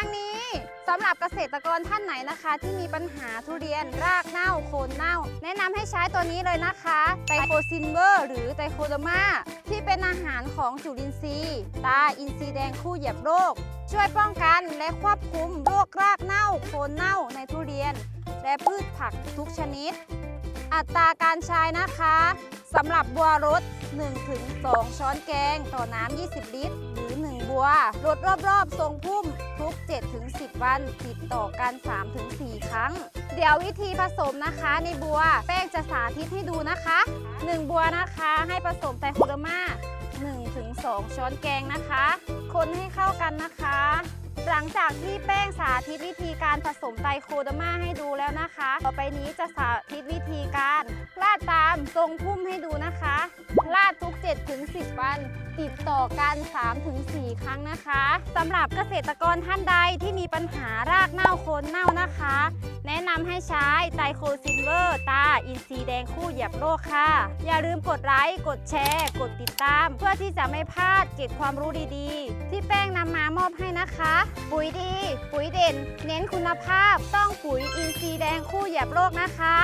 างนี้สำหรับเกษตรกรท่านไหนนะคะ ที่มีปัญหาทุเรียนรากเน่าโคนเน่า แนะนำให้ใช้ตัวนี้เลยนะคะไตโคซินเวอร์หรือไตโคโดมาที่เป็นอาหารของจุลินทรีย์ ตาอินทรีย์แดงคู่เหยียบโรค ช่วยป้องกันและควบคุมโรครากเน่าโคนเน่าในทุเรียน และพืชผักทุกชนิด อัตราการใช้นะคะสำหรับบัวรด1-2 ช้อนแกง ต่อน้ำ 20 ลิตร หรือ 1 บัวรดรอบๆ ทรงพุ่ม วันติดต่อกัน 3-4 ครั้ง เดี๋ยววิธีผสมนะคะในบัวแป้งจะสาธิตให้ดูนะคะ 1 บัวนะคะให้ผสมไตรโคโดมา1-2 ช้อนแกงนะคะ คนให้เข้ากันนะคะ หลังจากที่แป้งสาธิตวิธีการผสมไตรโคโดมาให้ดูแล้วนะคะ ต่อไปนี้จะสาธิตวิธีการลาดตามทรงพุ่มให้ดูนะคะ 7-10 วัน ติดต่อกัน 3-4 ครั้งนะคะสำหรับเกษตรกรท่านใดที่มีปัญหารากเน่าโคนเน่านะคะ แนะนำให้ใช้ไตรโคซินเวอร์ ตาอินทรีแดงคู่เหยียบโรคค่ะ อย่าลืมกดไลค์ กดแชร์ กดติดตาม เพื่อที่จะไม่พลาดเก็บความรู้ดีๆ ที่แป้งนำมามอบให้นะคะ ปุ๋ยดี ปุ๋ยเด่น เน้นคุณภาพต้องปุ๋ยอินทรีแดงคู่เหยียบโรคนะคะ